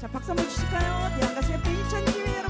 자 박수 한번 주실까요? 대한가수 협회 2000 기회 여러분